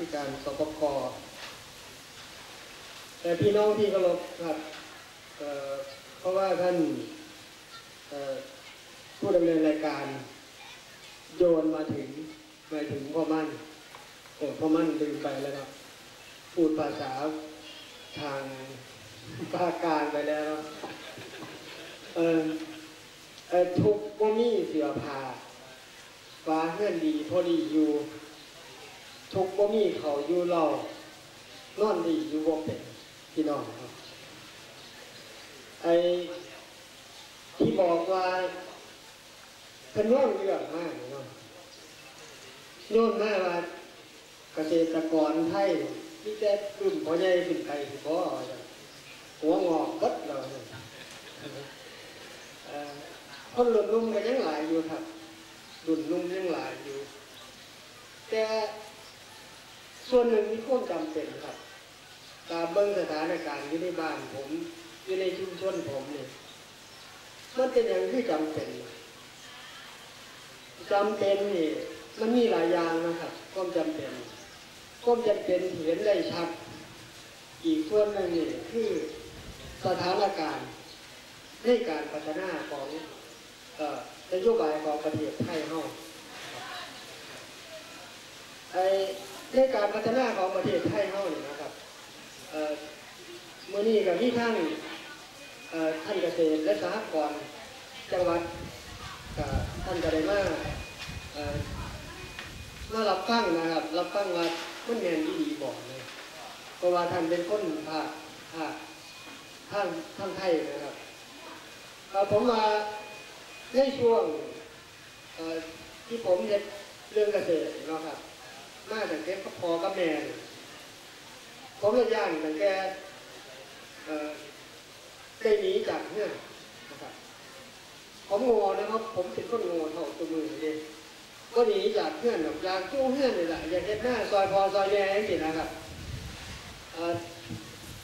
ธิการสปกแต่พี่น้องที่เคารพครับเเพราะว่าท่านผู้ดำเนินรายการ โยนมาถึงมาถึงพ่อมั่นโอ้พ่อมั่นลืมไปแล้วครับพูดภาษาทางภาคกลางไปแล้วเออทุกบ่มีเสือผาฟ้าเฮื่อนดีพอดีอยู่ ทุกบ่มีเขาอยู่เรานอนดีอยู่บ่เป็นพี่น้องครับไอ้ที่บอกว่าเป็นเรื่องเรื่องมากเนาะโน่นมากว่าเกษตรกรไทยที่จะรุ่นพ่อใหญ่ขึ้นไปสิบ่หัวงอกเบัดเราเนี่ยคนรุ่นนุ่มก็ยังหลายอยู่ครับรุ่นนุ่มยังหลายอยู่ แต่ ส่วนหนึ่งที่ควบจำเป็นครับตามเบิ้งสถานการณ์อยู่ในบ้านผมอยู่ในชุมชนผมเนี่ยมันเป็นอย่างที่จำเป็นจำเป็นนี่มันมีหลายอย่างนะครับความจำเป็นความจำเป็นเห็นได้ชัด อีกส่วนหนึ่งนี่คือสถานการณ์ในการพัฒนาของนโยบายของประเทศไทยเฮาไอ ในการพัฒนาของประเทศไทยเฮานี่นะครับเมื่อนี้กับที่ท่านท่านเกษตรและสหกรณ์จังหวัดท่านก็ได้มาเอ่อมารับฟังนะครับ รับฟังว่ามันแมนดีบอกเลยเพราะว่าท่านเป็นคนภาคภาคท่านท่านไทยนะครับผมมาในช่วงที่ผมเรียนเรื่องเกษตรนะครับ มาจากเก็บพอกับแม่เนี่ยผมเลยย่างแต่เอ่อได้หนีจากเพื่อนนะครับผมง่นะครับ ผมเป็นคนง่เท่าตัวมือเลยก็หนีจากเพื่อนแบบอยากกู้เพื่อนเลยแหละอย่ากเห็นหน้าซอยพอซอยแย่อย่างนี้นะครับ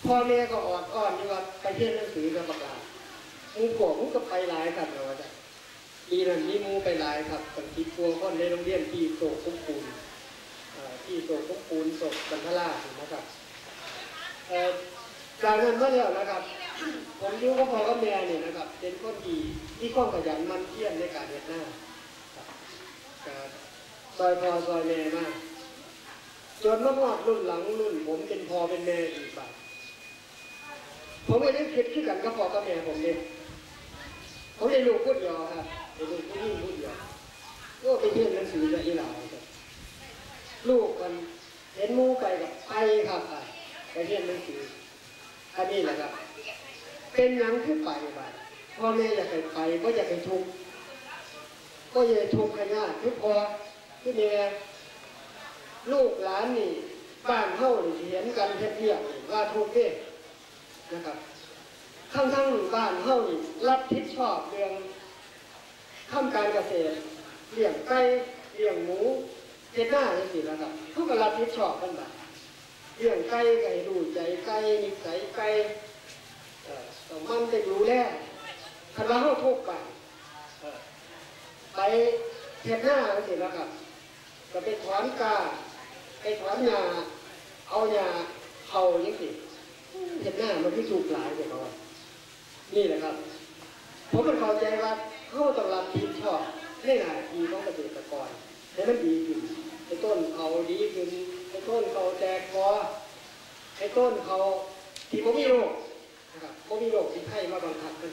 พ่อแม่ก็ออดอ้อนที่ว่าไปเรียนหนังสือกับประกาศมูโกะมูก็ไปหลายครับเราจะปีนั้นมีมูไปหลายครับตั้งที่ตัวคนในโรงเรียนที่โตคุ้มปูน ที่โตคุ้มปูนโตกันทราชนะครับจากนั้นมาแล้วนะครับ ผมอยู่กับพ่อกับแม่เนี่ยนะครับ เป็นคนดีที่ข้องขยันมันเพียรในการเฮ็ดหน้าการซอยพ่อซอยแม่มากจนมาหอดรุ่นหลังรุ่น ผมเป็นพ่อเป็นแม่อีกบ้างผมไม่ได้คิดขึ้นกันกับพ่อกับแม่ผมเลยผมได้ลูกพูดยวครับได้ลูกผู้หญิงพูดยวก็ไปเรียนหนังสือกับอีหลาครับ ลูกมันเห็นมูไปกับไปครับอะไปเรียนหนังสืออันนี้แหละครับ เป็นหยังคือไปบ้านพ่อแม่อยากให้ไปก็อยากให้ทุกข์ก็อยากให้ทุกข์ให้ยากคือพอคือแม่ลูกหลานนี่บ้านเฮานี่สิเห็นกันเฮ็ดเรียกนี่ว่าทุกข์เด้นะครับทั้งทั้งบ้านเฮานี่รับผิดชอบเรื่องทำการเกษตรเลี้ยงไก่เลี้ยงหมู เฮ็ดหน้าจังซี่นะครับเขาก็รับผิดชอบกันแบัดเรื่องไก่ไก่ดูใจไก่นิสัยไก่เอ่อต้องมันจะรู้แลคันว่าเขาทุกข์ไปเอ่อไปเห็ดหน้าสิแล้วครับก็ไปถอนกาไปถอนหญ้าเอาหญ้าเขาอย่างสิเห็ดหน้ามันที่ถูกหลายเดี๋ยวเขาว่านี่แหละครับผมมันเข้าใจว่าเขาต้องรับผิดชอบในหน้าที่ของเกษตรกรให้มันดีขึ้น ไอ้ต้นเขาดีขึ้นไอ้ต้นเขาแตกคอไอ้ต้นเขาที่ผมมีโรคนะครับผมมีโรคที่ไข้มาบังคับมัน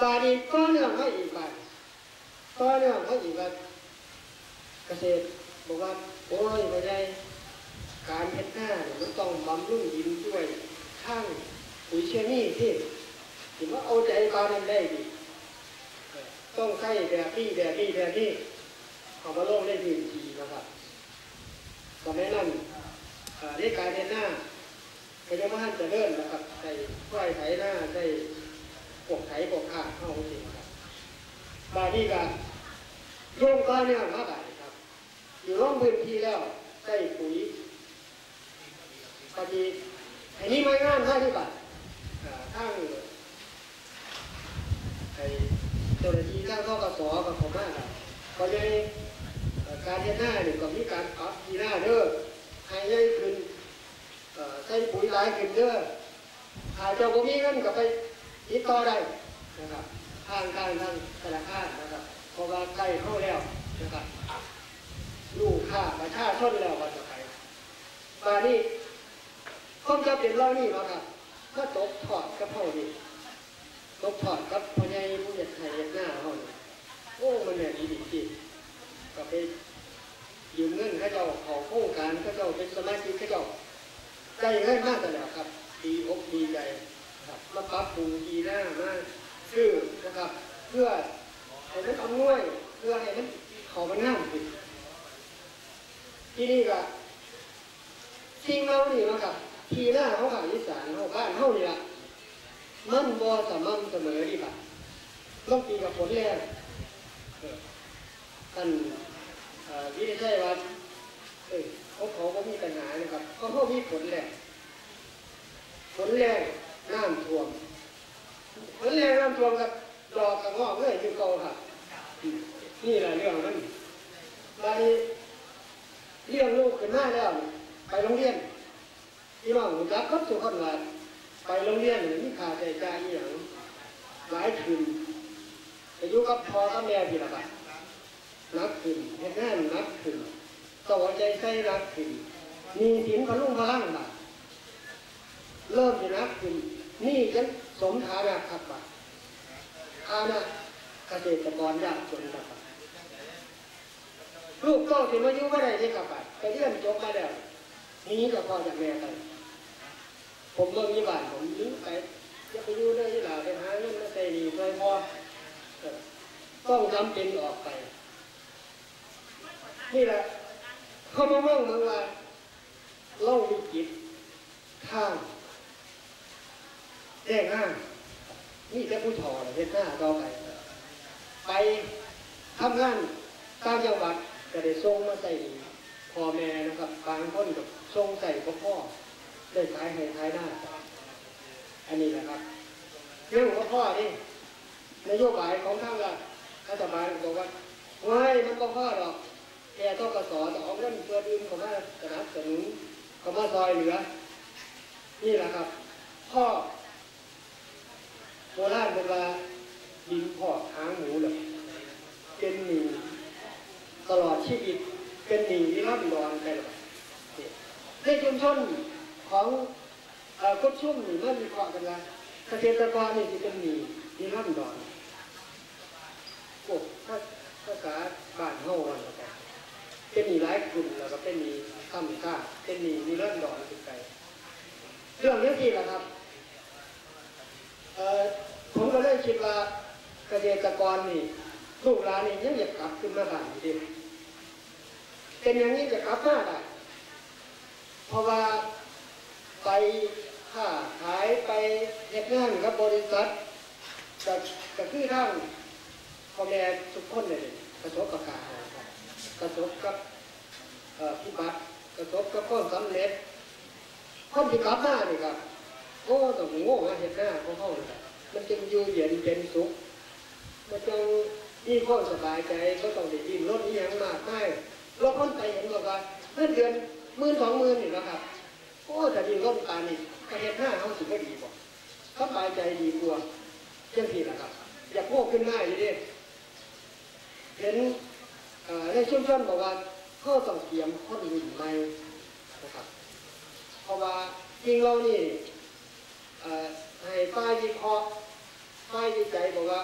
บาดนีก็เนื่องมาอีกบาดก็เนื่องมาอีกว่าเกษตรบอกว่าโอ้ยไม่ได้การเฮ็ดหน้าเนี่ยมันต้องบำรุงดินด้วยข้างปุ๋ยเคมีที่ถือว่าเอาใจบานั้นได้ดีต้องใช้แบบนี้แบบนี้แบบนี้ เขามาลงได้ยืนทีนะครับก็แนะนำเอ่อในการเดินหน้าก็ยังไม่ทันจะเริ่มนะครับใส่ไฟไถหน้าใส่ปกไถปกขาเข้าจริงครับบาดนี้ก็โยงก้อนเนี่ยมากไปครับ อยู่ร่องพื้นที่แล้วใส่ปุ๋ยพอดีอันนี้ไม่งานให้ที่บัตรเอ่อทั้งไอ้เจ้าหน้าที่ทางข้อกระสกับผมมากครับ ก็เลยเอ่อการเฮ็ดหน้าเนี่ยก็มีการปรับทีหน้าเด้อให้ใหญ่ขึ้นใส่ปุ๋ยหลายขึ้นเด้อถ้าเจ้าบ่มีเงินก็ไปติดต่อได้นะครับทางการทางธนาคารนะครับเพราะว่าใกล้เข้าแล้วนะครับลูกค้าประชาชนแล้วว่าจะไปมานี่ความจำเป็นเรานี่ว่าครับก็ตกถอดกับเฮานี่ตกถอดกับพ่อใหญ่ผู้ใหญ่ไทยหน้าเฮานี่ โอ้มันแม่นดีจริงก็ไปยืมเงินเขาเจ้าขอโครงการเขาเจ้าเป็นสมาชิกเขาเจ้าได้เงินมากแต่แล้วครับ ดีอกดีใจครับมาปรับปรุงดีหน้ามากชื่อนะครับ เพื่อให้มันอำนวยเพื่อให้มันเขามันง่ามขึ้นที่นี่ก็สิ่งเรานี่นะครับ ทีหน้าเขาขางอีสานเขาบ้านเขานี่ละมันบ่สม่ำเสมอดีป่ะต้องปีกับฝนแรง ท่านวินิจฉัยว่าเอ้ยเขาเขาก็มีปัญหานะครับเขาเขามีผลแรงผลแรงน้ำท่วมผลแรงน้ำท่วมกับดอกกระงอกเลยอยู่เก่าครับนี่แหละเรื่องมันบานี้เลี้ยงลูกขึ้นมาแล้ว ไปโรงเรียนพี่น้องรู้จักครับทุกคนว่าไปโรงเรียนนี่มีค่าใช้จ่ายอย่างหลายคืน อายุกับพอกับแม่พี่ละครับนักขึ้นเฮ็ดงานนักขึ้นต่อใจใส่นักขึ้นมีสินพลุ่งพลังบ่ะเริ่มจะนักขึ้นนี่จะสมฐานะครับบ่ะฐานะเกษตรกรยากจนครับบ่ะลูกเต้าที่มายู่บ่ได้ที่ครับบ่ะไปเรียนจบมาแล้วนี้กับพ่อจากแม่ไปผมเบิ่งยี่บ้านผมยืมไปจะไปอยู่ได้ที่หลาไปหาเงินมาใส่หนี้ช่วยพ่อ ต้องจำเป็นออกไป นี่แหละเขามาเมื่อเมื่อว่าเล่าวิจิตข้างแจ้งห้างนี่จะผู้ถอเฮ็ดหน้าต่อไป ไปทำงานตามจังหวัดก็ได้ส่งมาใส่พ่อแม่นะครับบางคนกับส่งใส่พ่อพ่อได้ขายให้ขายหน้า อันนี้นะครับเรื่องพ่อพ่อนี่ นโยบายของทางรัฐบาลบอกว่าเฮ้ยมันก็พ่อหรอกแกต้องกระสอนเอาเงินเพื่อดื่มเขามาสนับสนุนเขามาซอยเหลือ นี่แหละครับ พ่อโบราณเป็นว่าดินพ่อหางหมูเลยเป็นหนีตลอดชีวิตเป็นหนีที่ร่ำรอนไปหรอกในชุมชนของกุดชุ่มนี่มันมีความกันว่าเกษตรกรนี่ที่เป็นหนีที่ร่ำรอน โอ้ถ้าภาษาบ้านเฮาวันละกันเป็นหนีร้ายกลุ่มแล้วก็เป็นหนีข้ามค่าเป็นหนีมีเรื่องดอนติดใจเรื่องนี้ที่ละครับเอ่อผมก็เลยคิดว่าเกษตรกรนี่ลูกหลานนี่ยังอยากกลับขึ้นมาบ้านอยู่ดีเป็นอย่างนี้จะกลับมาได้เพราะว่าไปค้าขายไปเฮ็ดงานกับบริษัทกับกับคือทั้ง พ่อแม่ทุกคนเลยประสบกับการะครับกระทบกับเอ่อพิบัติกระทบกับความสำเร็จคนที่กลับมานี่ครับโอ้ต้องโง่เห็นหน้าของเขาเลยมันจึงอยู่เย็นเป็นสุขมันจึงมีความสบายใจก็ต้องได้ยินรถนี้ยังมากไม่เราคนไปเห็นบอกว่าเพื่อนเดือนหมื่นสองหมื่นนี่นะครับโอ้แต่ดีรถตานี่ก็เห็นหน้าเขาสิไม่ดีบ่สบายใจดีกว่าเช่นที่นะครับ อย่ากโง่ขึ้นหน้าอยู่ดิ เห็นในชุมชนบอกว่าเขาต้องเตรียมคนรุ่นใหม่นะครับ เพราะว่าจริงเรานี่ให้ฝ่ายวิเคราะห์ฝ่ายวิจัยบอกว่า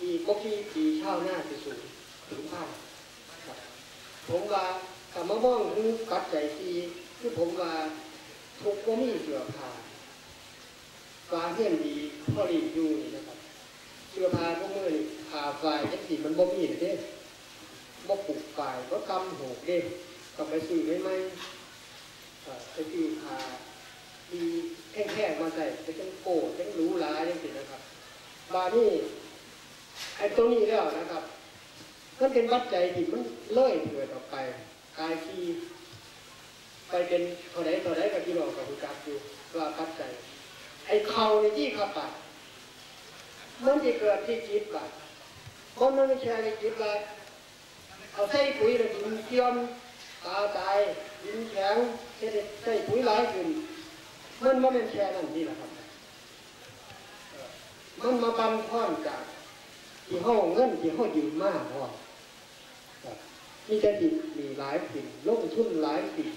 อีก็ที่ปีชาวหน้าจะสูงถึงพันครับผมว่าคำมามองถึงปัจจัยที่คือผมว่าทุกก็มีเสือผ้าฟ้าเฮียนดีพอดีอยู่นี่นะครับ เสื้อผ้าพวกมือนี่าฝ่ายจังสีมันบ่มีเด้บ่ปลูกฝ่ายบ่กำหกเด้ก็ไปซื้อไม่ไม่เอ่อไปซื้อพาดีแข็งๆมาใส่ไปจังโก้จังรูหราจังสินะครับ บานี่ไอ้ตรงนี้แล้วนะครับมันเป็นปัจจัยที่มันเลื่อยเถิดออกไปกายที่ไปเป็นเท่าใดเท่าใดกับพี่น้องกับคุณกักอยู่ว่าปัจจัยไอ้เขาในที่ขับปัด มันจะเกิดที่จิตบัดเพราะมันไม่ใช่ในจิตเลยเอาใส่ปุ๋ยแล้วดินเทียมตาตายดินแข็งเฮ็ดให้ใส่ปุ๋ยหลายขึ้นมันบ่แม่นแค่นั้นนี่แหละครับ มันมาบันพร้อมจากที่ห้องเงินที่ห้องยืมมาพร้อมครับมีแต่ดินมีหลายสิ่งลงทุนหลายสิ่ง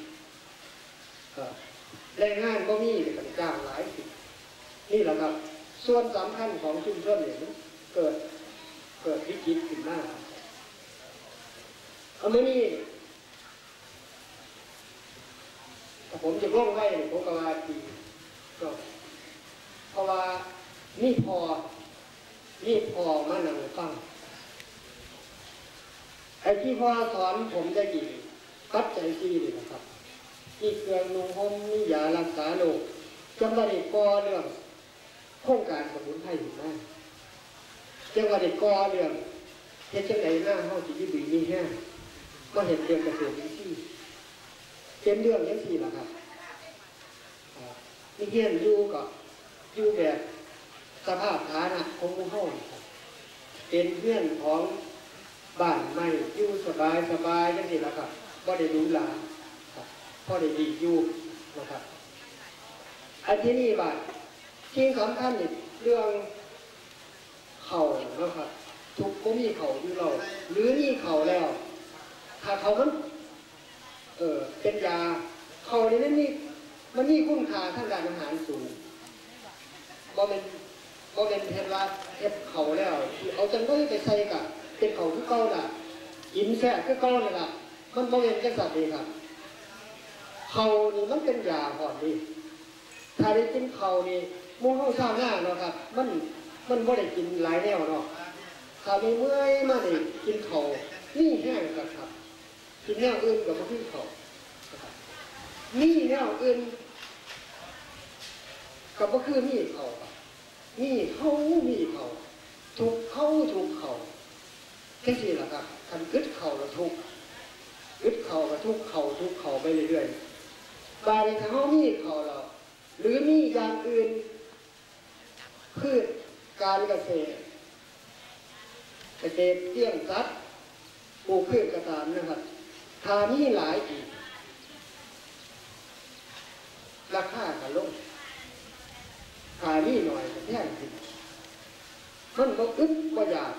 แรงงานก็มีแต่จ้างหลายสิ่งนี่แหละครับ ส่วนสำคัญของชุมชนเนี่ยเกิดเกิดวิกฤตขึ้นมาเอาไมานี่ถ้าผมจะล่องไว้ผมก็ว่าดีก็เพราะว่านี่พอนี่พอมานังฟังไอ้ที่พ่อสอนผมได้ดีปัดใจซีเลยนะครับนี่เครื่องนุ่งห่มนี่ยารักษาโรคจำได้ก่อเรื่อง โครงการสมุนไพรอยู่นั่นจังหวัดเด็กกอเรื่องเฮ็ดจังไหนหน้าเฮาสิอยู่ดีมีแห้งก็เห็นเรื่องเกษตรอินทรีย์เป็นเรื่องจังซี่ละครับอ่านี่เฮียนอยู่ก็อยู่แบบสภาพฐานะของหมู่เฮานี่ครับเป็นเพื่อนของบ้านใหม่อยู่สบายสบายจังซี่ละครับบ่ได้รูหราครับพอได้ดีอยู่นะครับอันที่นี่บาด ที่สำคัญนี่เรื่องเข่านะครับ ทุกก็มีเข่าอยู่เรา หรือนี่เข่าแล้ว ถ้าเขามันเออเป็นยาเข่านี่มันมีมันมีคุณค่าทางด้านอาหารสูงบ่เป็นบ่เป็นเห็นว่าเฮ็ดเข่าแล้วเอาจังก็ไปใส่กับเป็นเข่าคือเก่าน่ะกินแซ่คือเก่านี่ล่ะ มันบ่เป็นจังซั่นเด้ครับเข่านี่มันเป็นยาก่อนดิถ้าได้กินเข่านี่ มู่เฮาชาวนาเนาะครับ มันมันบ่ได้กินหลายแนวเนาะถ้ามีเมื่อยมานี่กินเขาวนี่แห้งกันครับ กินแนวอื่นกับบ่คือเขาวนะครับนี่แนวอื่นกับบ่คือมีเขาวครับมีเขามีเขาถูกเขาถูกเขาแค่นี้แหละครับคันกึดเขาล้วทุกกึดเขาแล้วทุกเขาทุกเขาไปเรื่อยๆบาดนี้ถ้าเฮามีเขาแล้วหรือมีอย่างอื่น พืชการเกษตร เกษตรเลี้ยงสัตว์ปลูกพืชกระตามนะครับทามีหลายอีกราคาก็ลงทามีหน่อยก็แพงขึ้นมันก็อึดบ่อยาก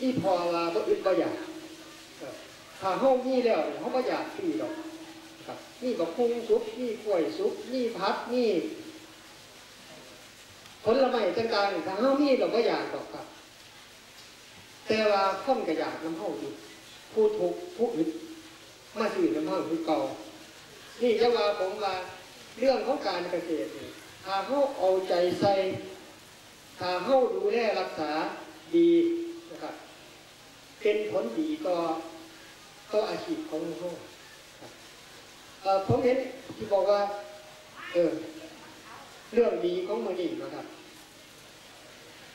อีพอว่าบ่อึดบ่อยากถ้าห้องมีแล้วเขาบ่อยากฟรีดอกครับนี่บักคุ้งซุปนี่กล้วยซุปนี่พัดนี่ ผละไม้ต่างๆถ้าเฮามีเราก็อยากดอกครับ แต่ว่าคนก็อยากน้ำเฮาอยู่ผู้ทุกผู้อึดมาสื่อน้ำเฮาคือเก่านี่จะว่าผมว่าเรื่องของการเกษตรนี่ถ้าเฮาเอาใจใส่ถ้าเฮาดูแลรักษาดีนะครับ เป็นผลดีก็ก็อาชีพของเฮาครับเอ่อผมเห็นที่บอกว่า เออ เรื่องดีของมือนี่นะครับ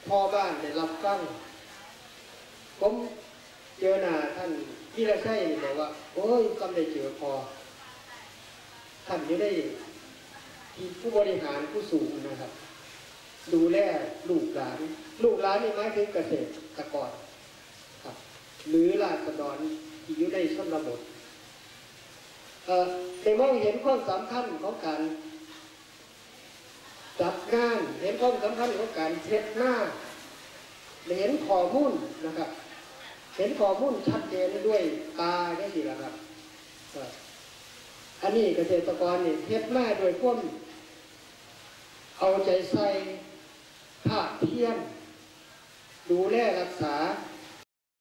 พ่อบ้านได้รับฟังผมเจอหน้าท่านพี่ละไส้บอกว่าโอ้ยกำได้เจอพอท่านอยู่ได้ที่ผู้บริหารผู้สูงนะครับ ดูแลลูกหลาน ลูกหลานนี่หมายถึงเกษตรกรครับ หรือราษฎรที่อยู่ในชนบทเอ่อได้มองเห็นความสำคัญของการ จัดงานเห็นความสำคัญของการเช็ดหน้าเห็นข้อมูลนะครับ เห็นข้อมูลชัดเจนด้วยตาได้สิละครับอันนี้เกษตรกรเนี่ยเฮ็ดหน้าโดยความเอาใจใส่ภาคเพียรดูแลรักษา